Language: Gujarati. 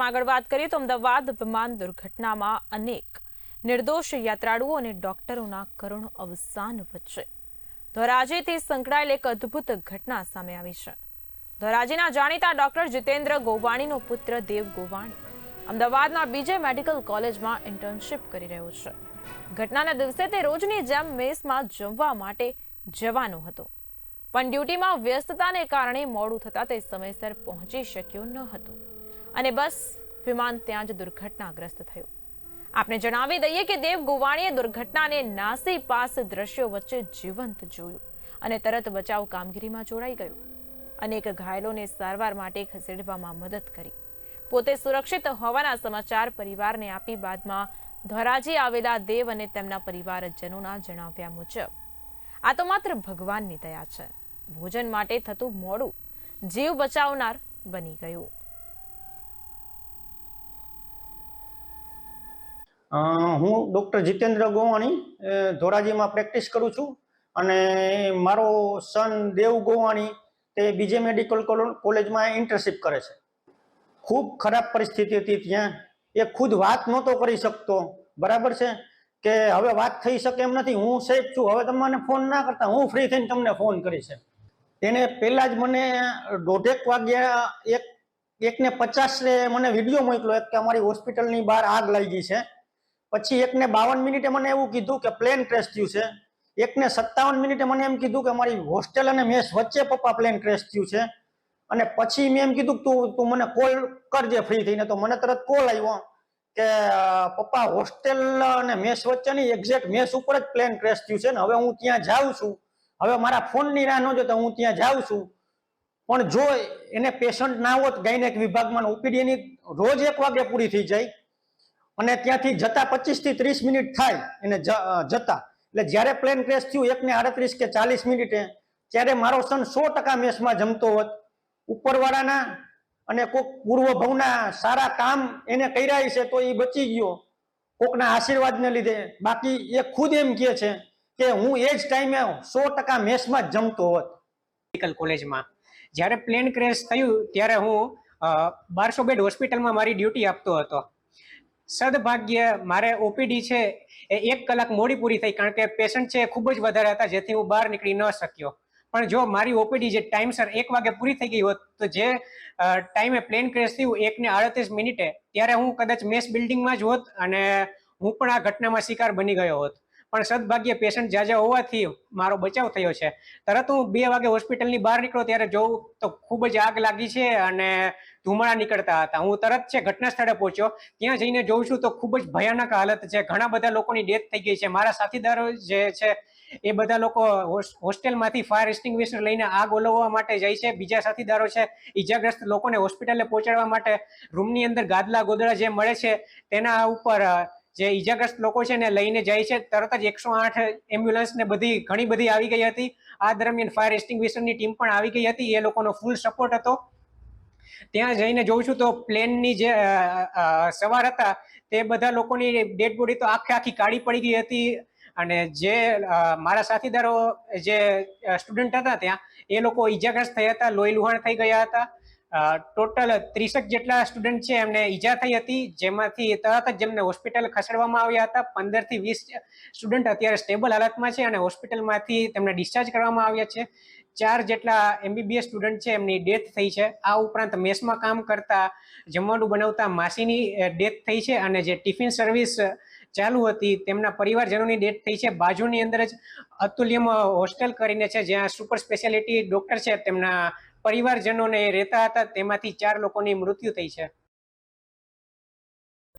સમાચારમાં આગળ વાત કરીએ તો અમદાવાદ વિમાન દુર્ઘટનામાં અનેક નિર્દોષ યાત્રાળુઓ અને ડોક્ટરોના કરુણ અવસાન વચ્ચે. ધોરાજીથી સંકળાયેલ એક અદ્ભુત ઘટના સામે આવી છે. ધોરાજીના જાણીતા ડોક્ટર જીતેન્દ્ર ગોવાણીનો પુત્ર દેવ ગોવાણી અમદાવાદના બીજે મેડિકલ કોલેજમાં ઇન્ટર્નશિપ કરી રહ્યો છે. ઘટનાના દિવસે તે રોજની જેમ મેસમાં જમવા માટે જવાનો હતો. પણ ડ્યુટીમાં વ્યસ્તતાને કારણે મોડું થતાં તે સમયસર પહોંચી શક્યો ન હતો. અને બસ વિમાન ત્યાં જ દુર્ઘટનાગ્રસ્ત થયું. આપને જણાવી દઈએ કે દેવ ગોવાણીએ દુર્ઘટનાને નાસી પાસ દ્રશ્યો વચ્ચે જીવંત જોયું અને તરત બચાવ કામગીરીમાં જોડાઈ ગયું. અનેક ઘાયલોને સારવાર માટે ખસેડવામાં મદદ કરી. પોતે સુરક્ષિત હોવાના સમાચાર પરિવારને આપી બાદમાં ધોરાજી આવેલા દેવ અને તેમના પરિવારજનોના જણાવ્યા મુજબ, આ તો માત્ર ભગવાનની દયા છે. ભોજન માટે થતું મોડું જીવ બચાવનાર બની ગયું. હું ડૉક્ટર જીતેન્દ્ર ગોવાણી ધોરાજીમાં પ્રેક્ટિસ કરું છું. અને મારો સન દેવ ગોવાણી, તે બીજે મેડિકલ કોલેજમાં ઇન્ટર્નશીપ કરે છે. ખૂબ ખરાબ પરિસ્થિતિ હતી ત્યાં. એ ખુદ વાત નહોતો કરી શકતો. બરાબર છે? કે હવે વાત થઈ શકે એમ નથી. હું સેફ છું. હવે તમને ફોન ના કરતા. હું ફ્રી થઈને તમને ફોન કરીશ એને પહેલા જ મને દોઢેક વાગ્યા એક, એકને પચાસે મને વીડિયો મોકલો એક કે અમારી હોસ્પિટલની બહાર આગ લાગી છે. પછી એકને બાવન મિનિટે મને એવું કીધું કે પ્લેન ક્રેશ થયું છે. એકને સત્તાવન મિનિટે મને એમ કીધું કે મારી હોસ્ટેલ અને મેસ વચ્ચે પપ્પા પ્લેન ક્રેશ થયું છે. અને પછી મેં એમ કીધું તું તું મને કોલ કરજે ફ્રી થઈને. તો મને તરત કોલ આવ્યો કે પપ્પા હોસ્ટેલ અને મેસ વચ્ચેની એક્ઝેક્ટ મેસ ઉપર જ પ્લેન ક્રેશ થયું છે ને. હવે હું ત્યાં જાઉં છું. હવે મારા ફોનની રાહ ન જોતા હું ત્યાં જાઉં છું. પણ જો એને પેશન્ટ ના હોત, ગાયનેક વિભાગમાં ઓપીડીની રોજ એક વાગે પૂરી થઈ જાય. અને ત્યાંથી જતા પચીસથી ત્રીસ મિનિટ થાય એને જતા. એટલે જ્યારે પ્લેન ક્રેશ થયું, એકને આડત્રીસ કે ચાલીસ મિનિટે, ત્યારે મારો સન સો ટકા મેસમાં જમતો હોત. ઉપરવાળાના અને કોઈક પૂર્વ ભવના સારા કામ એને કર્યા છે તો એ બચી ગયો. કોકના આશીર્વાદને લીધે. બાકી એ ખુદ એમ કહે છે કે હું એ જ ટાઈમે સો ટકા મેસમાં જ જમતો હોત. મેડિકલ કોલેજમાં જ્યારે પ્લેન ક્રેશ થયું, ત્યારે હું બારસો બેડ હોસ્પિટલમાં મારી ડ્યુટી આપતો હતો. સદભાગ્ય મારે ઓપીડી છે એ એક કલાક મોડી પૂરી થઈ કારણ કે પેશન્ટ છે ખૂબ જ વધારે હતા જેથી હું બહાર નીકળી ન શક્યો. પણ જો મારી ઓપીડી જે ટાઈમસર એક વાગે પૂરી થઈ ગઈ હોત તો જે ટાઈમે પ્લેન ક્રેશ થયું એકને આડત્રીસ મિનિટે, ત્યારે હું કદાચ મેસ બિલ્ડિંગમાં જ હોત અને હું પણ આ ઘટનામાં શિકાર બની ગયો હોત. પણ સદભાગ્ય પેશન્ટ જાજા હોવાથી મારો બચાવ થયો છે. તરત હું બે વાગે હોસ્પિટલની બહાર નીકળો ત્યારે જોઉં તો ખૂબ જ આગ લાગી છે અને ધુમાડા નીકળતા હતા. હું તરત છે ઘટના સ્થળે પહોંચ્યો. ત્યાં જઈને જોઉં છું તો ખૂબ જ ભયાનક હાલત છે. ઘણા બધા લોકોની ડેથ થઈ ગઈ છે. મારા સાથીદારો જે છે, એ બધા લોકો હોસ- હોસ્ટેલમાંથી ફાયર એક્સ્ટિંગ્વિશર લઈને આગ ઓલવવા માટે જાય છે. બીજા સાથીદારો છે, ઈજાગ્રસ્ત લોકોને હોસ્પિટલે પહોંચાડવા માટે રૂમની અંદર ગાદલા ગોદડા જે મળે છે, તેના ઉપર જે ઈજાગ્રસ્ત લોકો છે ને લઈને જાય છે. તરત જ એકસો આઠ એમ્બ્યુલન્સ ને બધી, ઘણી બધી આવી ગઈ હતી. આ દરમિયાન ફાયર એક્સ્ટિંગ્વિશરની ટીમ પણ આવી ગઈ હતી. એ લોકોનો ફૂલ સપોર્ટ હતો. ત્યાં જઈને જોઉં છું તો પ્લેનની જે સવાર હતા, તે બધા લોકોની ડેડ બોડી તો આખે આખી કાળી પડી ગઈ હતી. અને જે મારા સાથીદારો જે સ્ટુડન્ટ હતા ત્યાં, એ લોકો ઈજાગ્રસ્ત થયા હતા, લોહી લુહાણ થઈ ગયા હતા. ટોટલ ત્રીસક જેટલા સ્ટુડન્ટ છે એમને ઈજા થઈ હતી. જેમાંથી તરત જ જેમને હોસ્પિટલ ખસેડવામાં આવ્યા હતા. પંદરથી વીસ સ્ટુડન્ટ અત્યારે સ્ટેબલ હાલતમાં છે અને હોસ્પિટલમાંથી તેમને ડિસ્ચાર્જ કરવામાં આવ્યા છે. ચાર જેટલા એમબીબીએસ સ્ટુડન્ટ છે એમની ડેથ થઈ છે. આ ઉપરાંત મેસમાં કામ કરતા, જમવાનું બનાવતા માસીની ડેથ થઈ છે અને જે ટિફિન સર્વિસ ચાલુ હતી તેમના પરિવારજનોની ડેથ થઈ છે. બાજુની અંદર જ અતુલ્યમ હોસ્ટેલ કરીને છે જ્યાં સુપર સ્પેશિયાલિટી ડોક્ટર છે તેમના પરિવારજનોને રહેતા હતા તેમાંથી ચાર લોકોની મૃત્યુ થઈ છે.